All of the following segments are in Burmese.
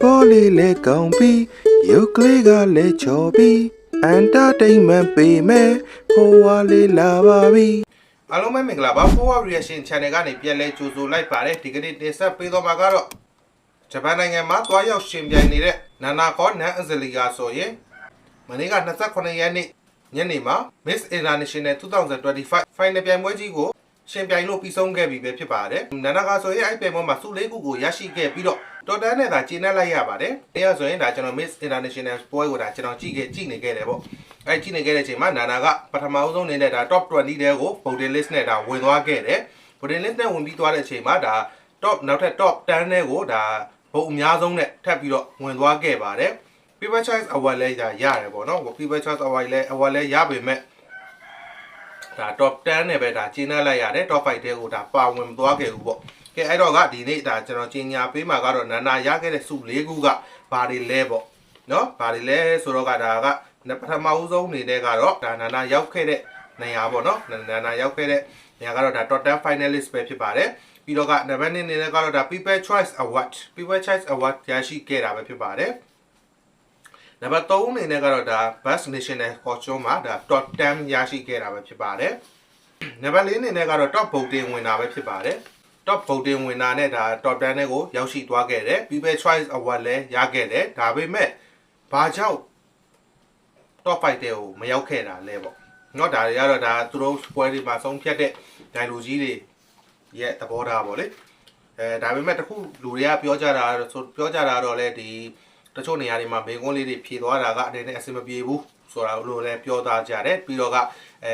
ပေါ်လေးလဲကောင်းပြီးရုပ်ကလေးကလည်းချော်ပြီးအန်တာတိန်မန်ပေးမယ်ဖိုးဝါလေးလာပါပြီအားလုံးပဲမင်္ဂလာပါ Forward Reaction Channel ကနေပြန်လဲကြိုဆိုလိုက်ပါတယ်ဒီကနေ့တင်ဆက်ပေးတော့မှာကတော့ဂျပန်နိုင်ငံမှာတွားရောက်ရှင်ပြိုင်နေတဲ့နာနာကောနန်အဇလီယာဆိုရင်မနေ့က28ရက်နေ့ညနေမှာ Miss International 2025 Final ပြိုင်ပွဲကြီးကိုရှင်ပြိုင်လို့ပြီးဆုံးခဲ့ပြီပဲဖြစ်ပါတယ်။နာနာကဆိုရင်အဲ့ပြိုင်ပွဲမှာစုလေးခုကိုရရှိခဲ့ပြီးတော့ တော်တန်းနဲ့သာကျင်းနှက်လိုက်ရပါတယ်။တရားဆိုရင်ဒါကျွန်တော် Miss International ပွဲကိုဒါကျွန်တော်ကြည့်ခဲ့ကြည့်နေခဲ့တယ်ပေါ့။အဲ့ကြည့်နေခဲ့တဲ့အချိန်မှာနာနာကပထမအဆုံးအနေနဲ့ဒါ top 20တဲကို voting list နဲ့ဒါဝင်သွားခဲ့တယ်။ voting list နဲ့ဝင်ပြီးသွားတဲ့အချိန်မှာဒါ top နောက်ထပ် top 10တဲကိုဒါဘုံအများဆုံးနဲ့ထပ်ပြီးတော့ဝင်သွားခဲ့ပါတယ်။ People Choice Award လည်းဒါရတယ်ပေါ့နော် People Choice Award လည်း award လည်းရပေမဲ့ဒါ top 10နဲ့ပဲဒါကျင်းနှက်လိုက်ရတယ် top 5တဲကိုဒါပါဝင်မသွားခဲ့ဘူးပေါ့ ကဲအဲ့တော့ကဒီနေ့ဒါကျွန်တော်ကြီးညာပေးမှာကတော့နာနာရခဲ့တဲ့စု၄ခုကဘာတွေလဲပေါ့နော်ဘာတွေလဲဆိုတော့ကဒါကပထမဦးဆုံးအနေနဲ့ကတော့ဒါနာနာရောက်ခဲ့တဲ့နေရာပေါ့နော်နာနာရောက်ခဲ့တဲ့နေရာကတော့ဒါ top 10 finalist ပဲဖြစ်ပါတယ်ပြီးတော့ကနံပါတ်2အနေနဲ့ကတော့ဒါ People Choice Award People Choice Award ရရှိခဲ့တာပဲဖြစ်ပါတယ်နံပါတ်3အနေနဲ့ကတော့ဒါ Best National Costume မှာဒါ top 10ရရှိခဲ့တာပဲဖြစ်ပါတယ်နံပါတ်4အနေနဲ့ကတော့ top voting ဝင်တာပဲဖြစ်ပါတယ် top voting winner နဲ့ဒါ top 10နဲ့ကိုရောက်ရှိသွားခဲ့တယ် People Choice Award လည်းရခဲ့တယ်ဒါပေမဲ့ဘာကြောင့် top 5တဲ့ကိုမရောက်ခဲ့တာလဲပေါ့เนาะဒါတွေကတော့ဒါသူတို့ပွဲတွေမှာဆုံးဖြတ်တဲ့ဒိုင်လိုကြီးတွေရဲ့သဘောထားပေါ့လေအဲဒါပေမဲ့တခုလူတွေကပြောကြတာဆိုပြောကြတာတော့လေဒီတချို့နေရာတွေမှာဘေကွန်းလေးတွေဖြေသွားတာကအနေနဲ့အဆင်မပြေဘူးဆိုတာလို့လည်းပြောသားကြတယ်ပြီးတော့ကအဲ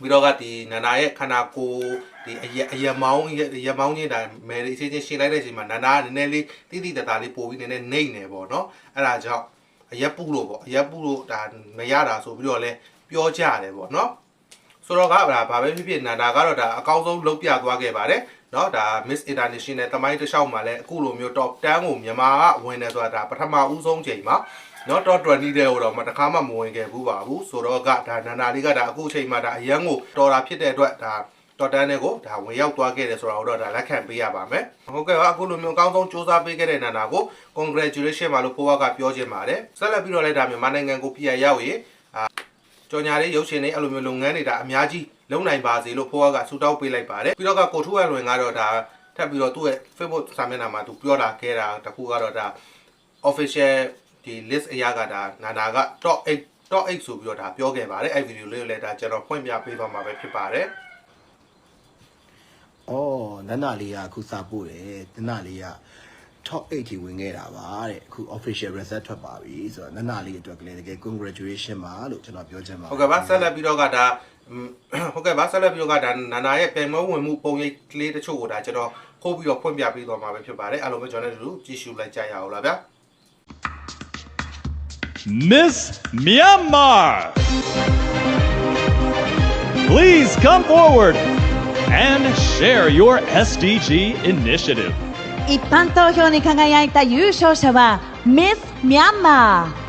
ပြီးတော့ကဒီနာနာရဲ့ခန္ဓာကိုယ် ဒီအရအရမောင်းအရမောင်းကြီးဒါမယ်ရီအချင်းချင်းရှင်းလိုက်တဲ့အချိန်မှာနာနာကနည်းနည်းလေးတိတိတသားလေးပို့ပြီးနည်းနည်းနှိမ့်နေပေါ့နော်အဲ့ဒါကြောင့်အရက်ပူလို့ပေါ့အရက်ပူလို့ဒါမရတာဆိုပြီးတော့လဲပြောကြရတယ်ပေါ့နော်ဆိုတော့ကဒါဘာပဲဖြစ်ဖြစ်နာနာကတော့ဒါအကောင်းဆုံးလုပ်ပြသွားခဲ့ပါတယ်เนาะဒါ Miss International တမိုင်းတစ်လျှောက်မှာလည်းအခုလိုမျိုး top 10ကိုမြန်မာကဝင်နေဆိုတာဒါပထမဦးဆုံးချိန်မှာเนาะ top 20တဲ့ဟိုတော့မတခါမှမဝင်ခဲ့ဘူးပါဘူးဆိုတော့ကဒါနာနာလေးကဒါအခုချိန်မှာဒါအရန်ကိုတော်တာဖြစ်တဲ့အတွက်ဒါ တော်တန်းတွေကိုဒါဝင်ရောက်သွားခဲ့တယ်ဆိုတာကိုတော့ဒါလက်ခံပေးရပါမယ်ဟုတ်ကဲ့ပါအခုလိုမျိုးအကောင်းဆုံးစူးစမ်းပေးခဲ့တဲ့နာနာကို congratulation ပါလို့ဖိုးဝါကပြောချင်ပါတယ်ဆက်လက်ပြီးတော့လည်းဒါမြန်မာနိုင်ငံကိုပြည်ရောက်ရေးအာကြော်ညာလေးရုပ်ရှင်တွေအဲ့လိုမျိုးလုပ်ငန်းတွေဒါအများကြီးလုံနိုင်ပါစေလို့ဖိုးဝါကဆူတောင်းပေးလိုက်ပါတယ်ပြီးတော့ကကိုထူရလွင်ကတော့ဒါထပ်ပြီးတော့သူ့ရဲ့ Facebook စာမျက်နှာမှာသူပြောတာခဲ့တာတခုကတော့ဒါ official ဒီ list အရာကဒါနာနာက top 8 top 8ဆိုပြီးတော့ဒါပြောခဲ့ပါတယ်အဲ့ဗီဒီယိုလေးကိုလည်းဒါကျွန်တော်ဖွင့်ပြပေးသွားမှာပဲဖြစ်ပါတယ်။ အော်နန္နာလေးကအခုစာပို့တယ်။နန္နာလေးက top 8ထိဝင်ခဲ့တာပါတဲ့။အခု official result ထွက်ပါပြီဆိုတော့နန္နာလေးအတွက်ကလည်းတကယ် congratulation ပါလို့ကျွန်တော်ပြောချင်ပါတယ်ဟုတ်ကဲ့ပါဆက်လက်ပြီးတော့ကဒါอืมဟုတ်ကဲ့ပါဆက်လက်ပြီးတော့ကဒါနာနာရဲ့ပြန်မဝင်မှုပုံရိပ်ကလေးတချို့ကိုဒါကျွန်တော်ခိုးပြီးတော့ဖွင့်ပြပေးသွားမှာပဲဖြစ်ပါတယ်အားလုံးပဲကျွန်တော်တို့ကြည့်ရှုလိုက်ကြရအောင်လားဗျာ Miss Myanmar. Please come forward and share your SDG initiative. 一般投票に輝いた優勝者は Miss Myanmar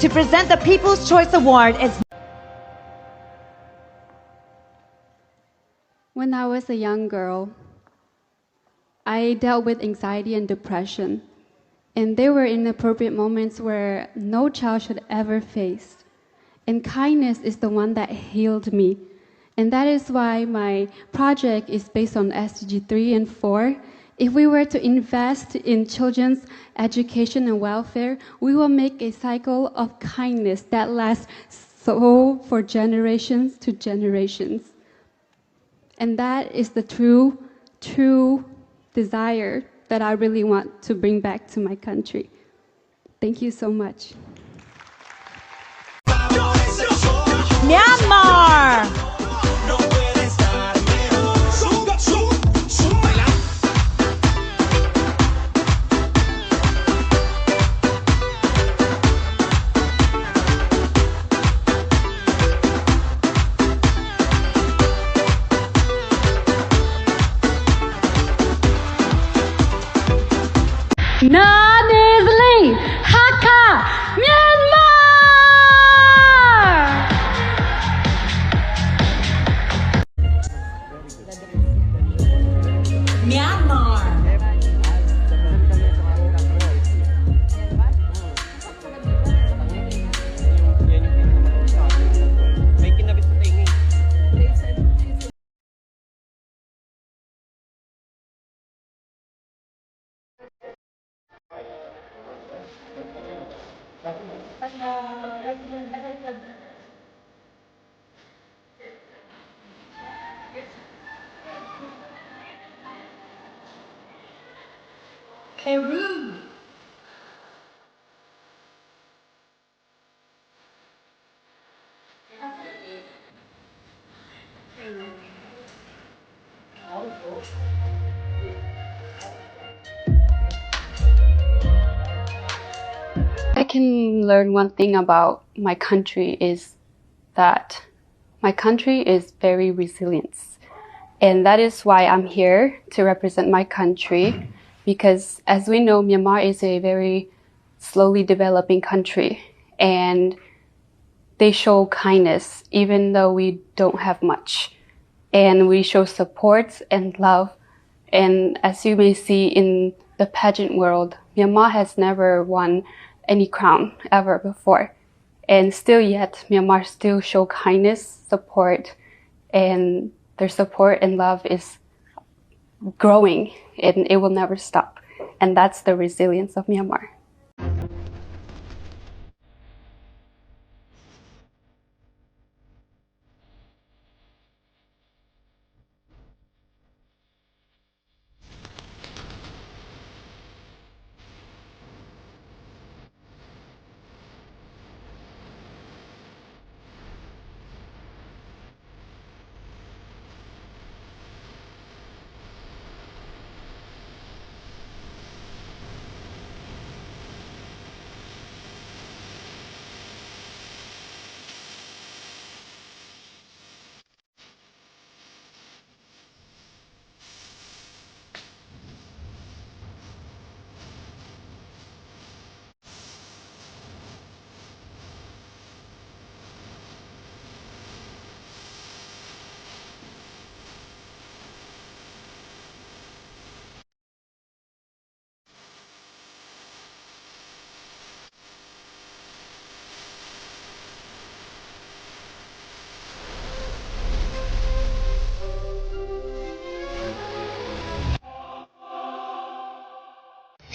To present the People's Choice Award is When I was a young girl, I dealt with anxiety and depression, and they were inappropriate moments where no child should ever face. And kindness is the one that healed me. And that is why my project is based on SDG 3 and 4. If we were to invest in children's education and welfare, we will make a cycle of kindness that lasts so for generations to generations. And that is the true, true desire that I really want to bring back to my country. Thank you so much. Myanmar နာနေသလိ Peru. I can learn one thing about my country is that my country is very resilient. And that is why I'm here to represent my country because as we know Myanmar is a very slowly developing country and they show kindness even though we don't have much and we show support and love and as you may see in the pageant world, Myanmar has never won any crown ever before. And still yet, Myanmar still show kindness, support, and their support and love is growing and it will never stop. And that's the resilience of Myanmar.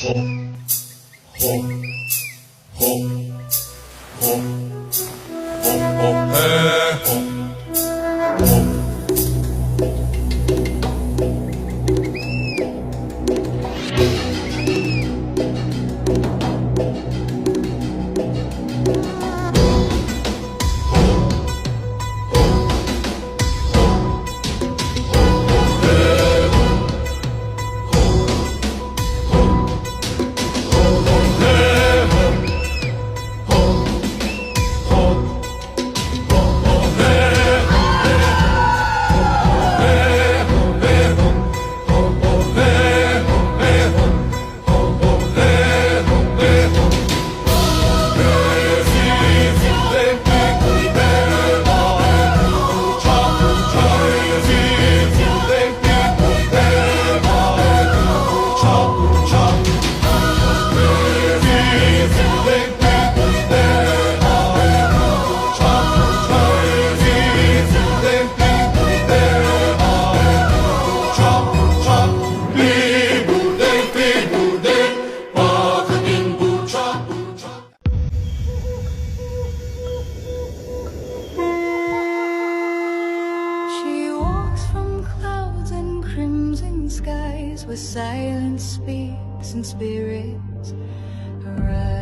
hop, hop. Where silence speaks and spirits arise.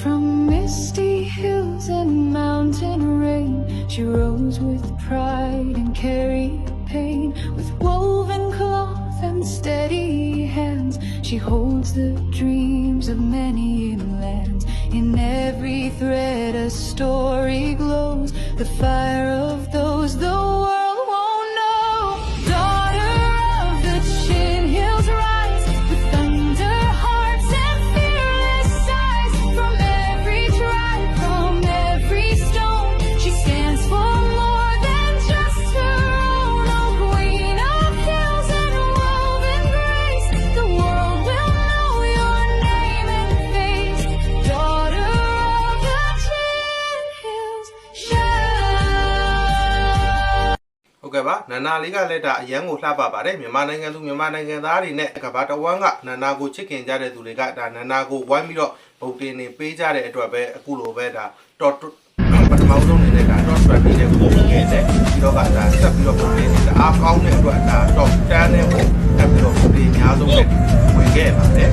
From misty hills and mountain rain, she rose with pride and carried pain. With woven cloth and steady hands, she holds the dreams of many lands. In every thread, a story glows, the fire ပါနန္နာလေးကလည်းဒါအရန်ကိုလှပပါတယ်မြန်မာနိုင်ငံသူမြန်မာနိုင်ငံသားတွေနဲ့ကမ္ဘာတဝန်းကနန္နာကိုချစ်ခင်ကြတဲ့သူတွေကဒါနန္နာကိုဝိုင်းပြီးတော့ဗုဒ္ဓင်နေပေးကြတဲ့အတွက်ပဲအခုလိုပဲဒါတော့ပထမဆုံးအနေနဲ့ဒါ top strategy နဲ့ပုံခဲ့တယ်ပြီးတော့ကဒါဆက်ပြီးတော့ပုံနေတယ်အားကောင်းတဲ့အတွက်ဒါ top 10နဲ့ပုံတက်ပြီးတော့ပုံအများဆုံးနဲ့ဝင်ခဲ့ပါတယ်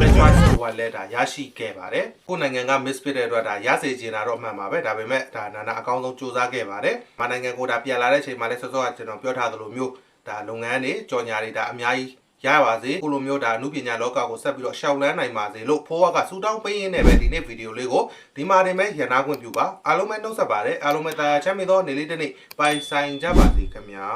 best choice ဟိုကလည်းဒါရရှိခဲ့ပါတယ်ကိုယ်နိုင်ငံက miss ဖြစ်တဲ့အတွက်ဒါရစေချင်တာတော့အမှန်ပါပဲဒါပေမဲ့ဒါနာနာအကောင်းဆုံးစူးစမ်းခဲ့ပါတယ်မနိုင်ငံကိုဒါပြန်လာတဲ့အချိန်မှာလည်းစောစောကကျွန်တော်ပြောထားသလိုမျိုးဒါလုပ်ငန်းတွေကြော်ညာတွေဒါအများကြီးရပါစေကိုလိုမျိုးဒါအမှုပညာလောကကိုဆက်ပြီးတော့ရှောက်လန်းနိုင်ပါစေလို့ဖိုးဝါကစူတောင်းပေးရင်းနဲ့ပဲဒီနေ့ဗီဒီယိုလေးကိုဒီမှာတင်မဲ့ရန်နာခွင့်ပြုပါအားလုံးပဲနှုတ်ဆက်ပါတယ်အားလုံးပဲတာယာချမ်းမြေသောနေ့လေးတစ်နေ့ပိုင်ဆိုင်ကြပါစေခင်ဗျာ